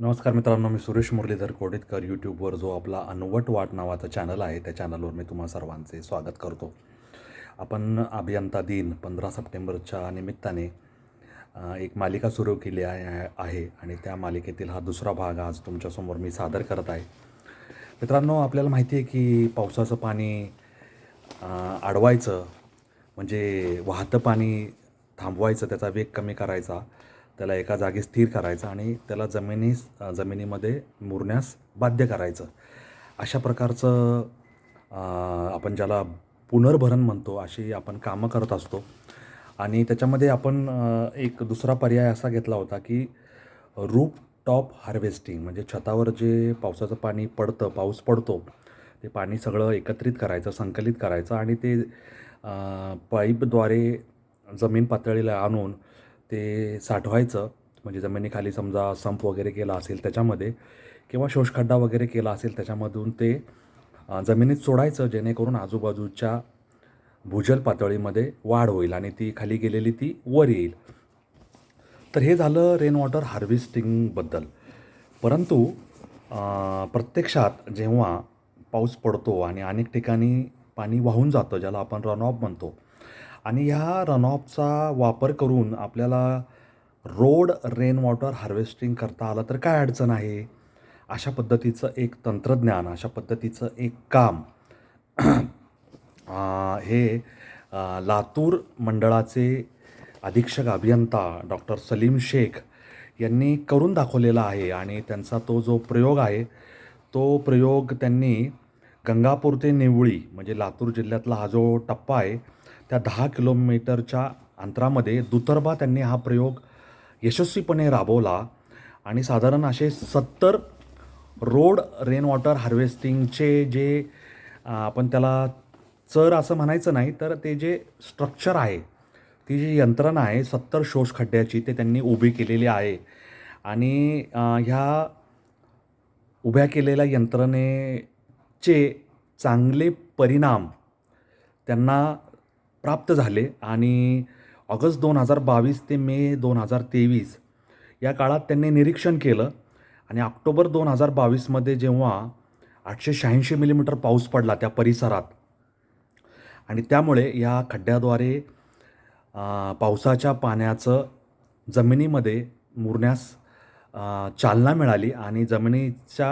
नमस्कार मित्रांनो मी सुरेश मुरलीधर कोडेतकर यूट्यूबवर जो आपला अनवट वाट नावाचा चॅनल आहे त्या चॅनलवर मी तुम्हा सर्वांचे स्वागत करतो. आपण अभियंता दिन पंधरा सप्टेंबरच्या निमित्ताने एक मालिका सुरू केली आहे आणि त्या मालिकेतील हा दुसरा भाग आज तुमच्यासमोर मी सादर करत आहे. मित्रांनो आपल्याला माहिती आहे की पावसाचं पाणी अडवायचं म्हणजे वाहतं पाणी थांबवायचं त्याचा वेग कमी करायचा त्याला एका जागी स्थिर करायचं आणि त्याला जमिनी जमिनीमध्ये मुरण्यास बाध्य करायचं. अशा प्रकारचं आपण ज्याला पुनर्भरण म्हणतो अशी आपण कामं करत असतो. आणि त्याच्यामध्ये आपण एक दुसरा पर्याय असा घेतला होता की रूप टॉप हार्वेस्टिंग म्हणजे छतावर जे पावसाचं पाणी पडतं पाऊस पडतो ते पाणी सगळं एकत्रित करायचं संकलित करायचं आणि ते पाईपद्वारे जमीन पातळीला आणून ते साठवायचं. म्हणजे जमिनीखाली समजा संप वगैरे केला असेल त्याच्यामध्ये किंवा शोषखड्डा वगैरे केला असेल त्याच्यामधून ते जमिनीत सोडायचं जेणेकरून आजूबाजूच्या भूजल पातळीमध्ये वाढ होईल आणि ती खाली गेलेली ती वर येईल. तर हे झालं रेन वॉटर हार्वेस्टिंगबद्दल परंतु प्रत्यक्षात जेव्हा पाऊस पडतो आणि अनेक ठिकाणी पाणी वाहून जातं ज्याला आपण रन ऑफ म्हणतो आणि ह्या रनऑफचा वापर करून आपल्याला रोड रेन वॉटर हार्वेस्टिंग करता आलं तर काय अडचण आहे? अशा पद्धतीचं एक तंत्रज्ञान अशा पद्धतीचं एक काम. हे लातूर मंडळाचे अधीक्षक अभियंता डॉक्टर सलीम शेख यांनी करून दाखवलेला आहे आणि त्यांचा तो जो प्रयोग आहे तो प्रयोग त्यांनी गंगापूर ते निवळी म्हणजे लातूर जिल्ह्यातला हा जो टप्पा आहे त्या दहा किलोमीटरच्या अंतरामध्ये दुतर्बा त्यांनी हा प्रयोग यशस्वीपणे राबवला आणि साधारण असे सत्तर रोड रेन वॉटर हार्वेस्टिंगचे जे आपण त्याला चर असं म्हणायचं नाही तर ते जे स्ट्रक्चर आहे ती जी यंत्रणा आहे सत्तर शोष खड्ड्याची ते त्यांनी उभी केलेली आहे. आणि ह्या उभ्या केलेल्या यंत्रणेचे चांगले परिणाम त्यांना प्राप्त झाले आणि ऑगस्ट दोन हजार बावीस ते मे दोन हजार तेवीस या काळात त्यांनी निरीक्षण केलं आणि ऑक्टोबर दोन हजार बावीसमध्ये जेव्हा आठशे शहाऐंशी मिलीमीटर पाऊस पडला त्या परिसरात. आणि त्यामुळे या खड्ड्याद्वारे पावसाच्या पाण्याचं जमिनीमध्ये मुरण्यास चालना मिळाली आणि जमिनीच्या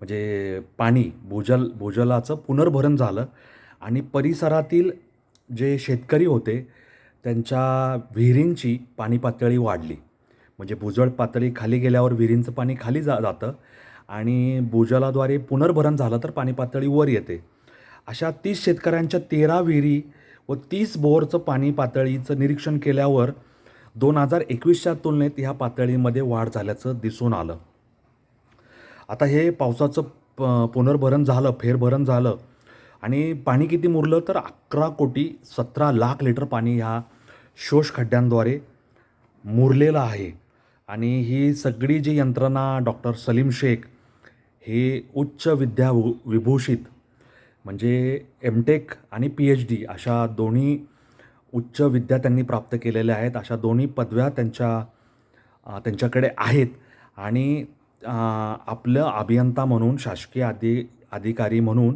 म्हणजे पाणी भूजल भूजलाचं पुनर्भरण झालं आणि परिसरातील जे शेतकरी होते त्यांच्या विहिरींची पाणी पातळी वाढली. म्हणजे भूजल पातळी खाली गेल्यावर विहिरींचं पाणी खाली जा जातं आणि भूजलाद्वारे पुनर्भरण झालं तर पाणी पातळी वर येते. अशा तीस शेतकऱ्यांच्या तेरा विहिरी व तीस बोरचं पाणी पातळीचं निरीक्षण केल्यावर दोन हजार एकवीसच्या तुलनेत ह्या पातळीमध्ये वाढ झाल्याचं दिसून आलं. आता हे पावसाचं प पुनर्भरण झालं फेरभरण झालं. आणि पाणी किती मुरलं तर अकरा कोटी सतरा लाख लिटर पाणी ह्या शोष खड्ड्यांद्वारे मुरलेलं आहे. आणि ही सगळी जी यंत्रणा डॉक्टर सलीम शेख हे उच्च विद्या विभूषित म्हणजे एम टेक आणि पी एच डी अशा दोन्ही उच्च विद्या त्यांनी प्राप्त केलेल्या आहेत. अशा दोन्ही पदव्या त्यांच्या त्यांच्याकडे आहेत. आणि आपलं अभियंता म्हणून शासकीय अधि अधिकारी म्हणून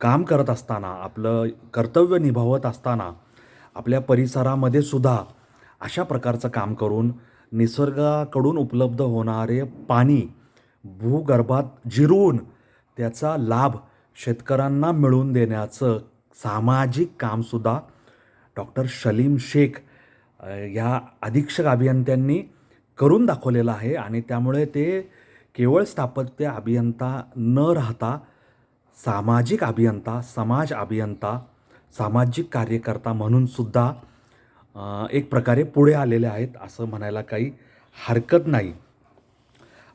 काम करत असताना आपलं कर्तव्य निभावत असताना आपल्या परिसरामध्ये सुद्धा अशा प्रकारचं काम करून निसर्गाकडून उपलब्ध होणारे पाणी भूगर्भात जिरवून त्याचा लाभ शेतकऱ्यांना मिळवून देण्याचं सामाजिक कामसुद्धा डॉक्टर शलीम शेख ह्या अधीक्षक अभियंत्यांनी करून दाखवलेलं आहे आणि त्यामुळे ते केवळ स्थापत्य अभियंता न राहता सामाजिक अभियंता समाज अभियंता सामाजिक कार्यकर्ता म्हणून सुद्धा एक प्रकारे पुढे आलेले आहेत असं म्हणायला काही हरकत नाही.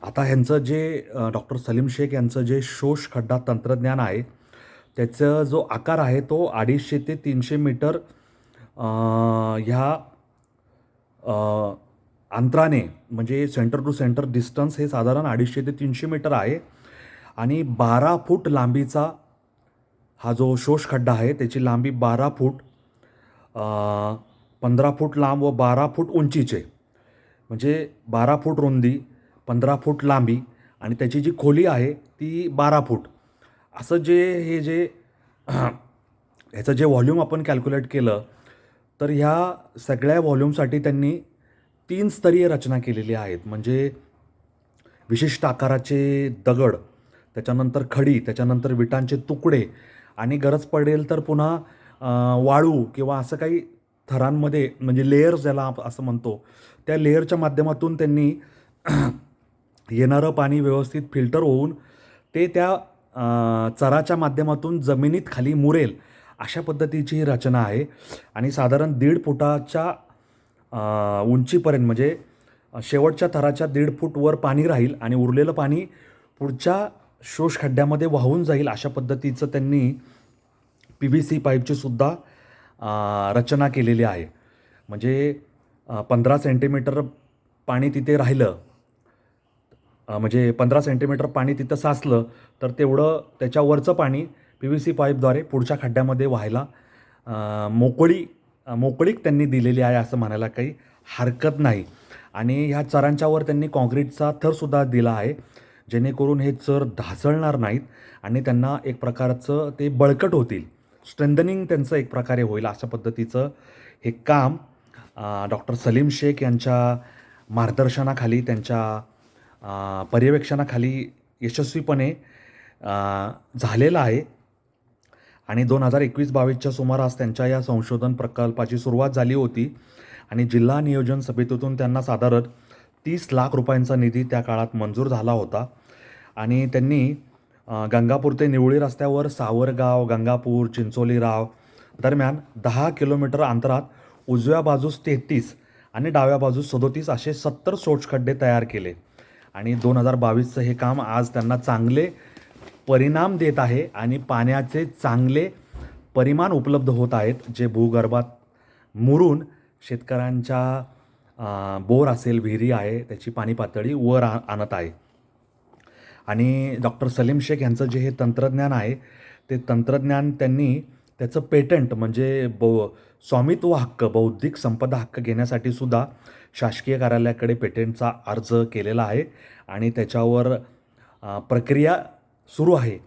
आता ह्यांचं जे डॉक्टर सलीम शेख यांचं जे शोष खड्डा तंत्रज्ञान आहे त्याचा जो आकार आहे तो अडीचशे ते तीनशे मीटर ह्या अंतराने म्हणजे सेंटर टू सेंटर डिस्टन्स हे साधारण अडीचशे ते तीनशे मीटर आहे. आणि बारा फूट लांबीचा हा जो शोष खड्डा आहे त्याची लांबी बारा फूट पंधरा फूट लांब व बारा फूट उंचीचे. म्हणजे बारा फूट रुंदी पंधरा फूट लांबी आणि त्याची जी खोली आहे ती बारा फूट. असं जे हे जे ह्याचं जे व्हॉल्यूम आपण कॅल्क्युलेट केलं तर ह्या सगळ्या व्हॉल्यूमसाठी त्यांनी तीन स्तरीय रचना केलेली आहेत. म्हणजे विशिष्ट आकाराचे दगड त्याच्यानंतर खडी त्याच्यानंतर विटांचे तुकडे आणि गरज पडेल तर पुन्हा वाळू किंवा असं काही थरांमध्ये म्हणजे लेयर्स ज्याला आप- असं म्हणतो त्या लेअरच्या माध्यमातून त्यांनी येणारं पाणी व्यवस्थित फिल्टर होऊन ते त्या चराच्या माध्यमातून जमिनीत खाली मुरेल अशा पद्धतीची ही रचना आहे. आणि साधारण दीड फुटाच्या उंचीपर्यंत म्हणजे शेवटच्या थराच्या दीड फूट वर पाणी राहील आणि उरलेलं पाणी पुढच्या शोष खड्ड्यामध्ये वाहून जाईल अशा पद्धतीचं त्यांनी पी व्ही सी पाईपची सुद्धा रचना केलेली आहे. म्हणजे पंधरा सेंटीमीटर पाणी तिथे राहिलं म्हणजे पंधरा सेंटीमीटर पाणी तिथं साचलं तर तेवढं त्याच्यावरचं पाणी पी व्ही सी पाईपद्वारे पुढच्या खड्ड्यामध्ये व्हायला मोकळी मोकळीक त्यांनी दिलेली आहे असं म्हणायला काही हरकत नाही. आणि ह्या चरांच्यावर त्यांनी कॉन्क्रीटचा थरसुद्धा दिला आहे. जेणेकरून हे चर ढासळणार नाहीत आणि त्यांना एक प्रकारचं ते बळकट होतील. स्ट्रेंथनिंग त्यांचं एक प्रकारे होईल अशा पद्धतीचं हे काम डॉक्टर सलीम शेख यांच्या मार्गदर्शनाखाली त्यांच्या पर्यवेक्षणाखाली यशस्वीपणे झालेलं आहे. आणि दोन हजार एकवीस बावीसच्या सुमारास त्यांच्या या संशोधन प्रकल्पाची सुरुवात झाली होती आणि जिल्हा नियोजन समितीतून त्यांना साधारण तीस लाख रुपयांचा निधी त्या काळात मंजूर झाला होता. आणि त्यांनी गंगापूर ते निवळी रस्त्यावर सावरगाव गंगापूर चिंचोलीराव दरम्यान दहा किलोमीटर अंतरात उजव्या बाजूस तेहतीस आणि डाव्या बाजूस सदोतीस असे सत्तर सोचखड्डे तयार केले. आणि दोन हजार बावीसचं हे काम आज त्यांना चांगले परिणाम देत आहे आणि पाण्याचे चांगले परिमाण उपलब्ध होत आहेत जे भूगर्भात मुरून शेतकऱ्यांच्या बोर असेल विहिरी आहे त्याची पाणी पातळी वर आ आणत आहे. आणि डॉक्टर सलीम शेख यांचं जे हे तंत्रज्ञान आहे ते तंत्रज्ञान त्यांनी त्याचं पेटंट म्हणजे बौ स्वामित्व हक्क बौद्धिक संपदा हक्क घेण्यासाठी सुद्धा शासकीय कार्यालयाकडे पेटंटचा अर्ज केलेला आहे आणि त्याच्यावर प्रक्रिया सुरू आहे.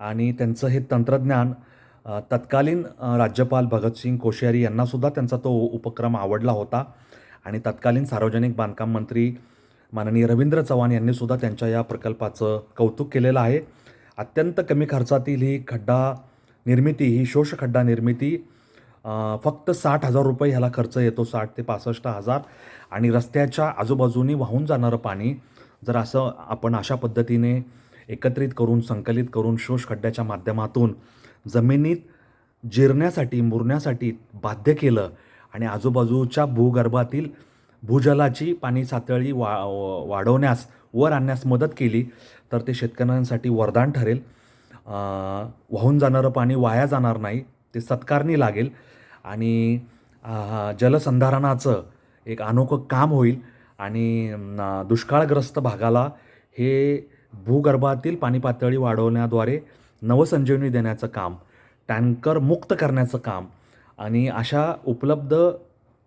आणि त्यांचं हे तंत्रज्ञान तत्कालीन राज्यपाल भगतसिंग कोश्यारी यांनासुद्धा त्यांचा तो उपक्रम आवडला होता. आणि तत्कालीन सार्वजनिक बांधकाम मंत्री माननीय रवींद्र चव्हाण यांनी सुद्धा त्यांच्या या प्रकल्पाचं कौतुक केलेलं आहे. अत्यंत कमी खर्चातील ही खड्डा निर्मिती ही शोष खड्डा निर्मिती फक्त साठ हजार रुपये ह्याला खर्च येतो साठ ते पासष्ट हजार. आणि रस्त्याच्या आजूबाजूनी वाहून जाणारं पाणी जर असं आपण अशा पद्धतीने एकत्रित करून संकलित करून शोष खड्ड्याच्या माध्यमातून जमिनीत जिरण्यासाठी मुरण्यासाठी बाध्य केलं आणि आजूबाजूच्या भूगर्भातील भूजलाची पाणी सातळी वा वाढवण्यास वर आणण्यास मदत केली तर ते शेतकऱ्यांसाठी वरदान ठरेल. वाहून जाणारं पाणी वाया जाणार नाही ते सत्कारणी लागेल. आणि जलसंधारणाचं एक अनोखं काम होईल. आणि दुष्काळग्रस्त भागाला हे भूगर्भातील पाणी पातळी वाढवण्याद्वारे नवसंजीवनी देण्याचं काम टँकर मुक्त करण्याचं काम आणि अशा उपलब्ध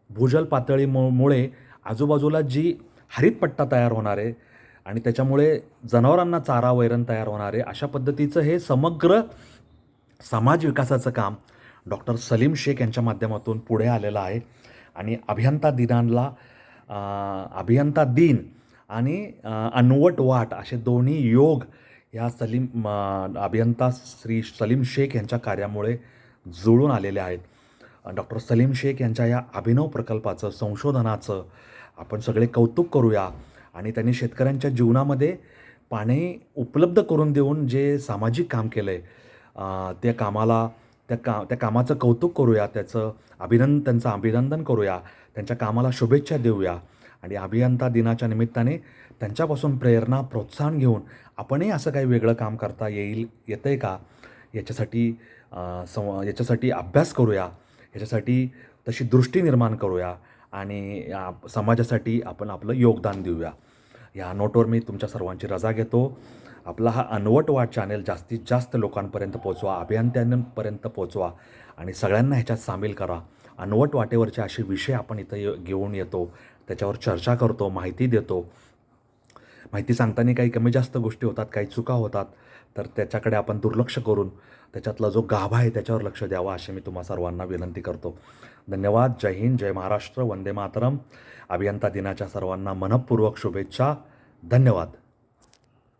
भूजल पातळीमुळे मुळे आजूबाजूला जी हरितपट्टा तयार होणार आहे आणि त्याच्यामुळे जनावरांना चारा वैरण तयार होणार आहे अशा पद्धतीचं हे समग्र समाज विकासाचं काम डॉक्टर सलीम शेख यांच्या माध्यमातून पुढे आलेलं आहे. आणि अभियंता दिनांना अभियंता दिन आणि अनवट वाट असे दोन्ही योग ह्या सलीम अभियंता श्री सलीम शेख यांच्या कार्यामुळे जुळून आलेले आहेत. डॉक्टर सलीम शेख यांच्या या अभिनव प्रकल्पाचं संशोधनाचं आपण सगळे कौतुक करूया. आणि त्यांनी शेतकऱ्यांच्या जीवनामध्ये पाणी उपलब्ध करून देऊन जे सामाजिक काम केलं आहे त्या कामाला त्या का त्या कामाचं कौतुक करूया त्याचं अभिनंदन त्यांचं अभिनंदन करूया त्यांच्या कामाला शुभेच्छा देऊया. आणि अभियंता दिनाच्या निमित्ताने त्यांच्यापासून प्रेरणा प्रोत्साहन घेऊन आपणही असं काही वेगळं काम करता येईल येतं आहे का? याच्यासाठी सं याच्यासाठी अभ्यास करूया. ह्याच्यासाठी तशी दृष्टी निर्माण करूया आणि समाजासाठी आपण आपलं योगदान देऊया. या नोटवर मी तुमच्या सर्वांची रजा घेतो. आपला हा अनवट वाट चॅनेल जास्तीत जास्त लोकांपर्यंत पोचवा अभियंत्यांपर्यंत पोचवा आणि सगळ्यांना ह्याच्यात सामील करा. अनवट वाटेवरचे असे विषय आपण इथं घेऊन येतो. त्याच्यावर चर्चा करतो माहिती देतो. माहिती सांगताना काही कमी जास्त गोष्टी होतात काही चुका होतात तर त्याच्याकडे आपण दुर्लक्ष करून त्याच्यातला जो गाभा आहे त्याच्यावर लक्ष द्यावं अशी मी तुम्हा सर्वांना विनंती करतो. धन्यवाद. जय हिंद. जय महाराष्ट्र. वंदे मातरम. अभियंता दिनाच्या सर्वांना मनपूर्वक शुभेच्छा. धन्यवाद.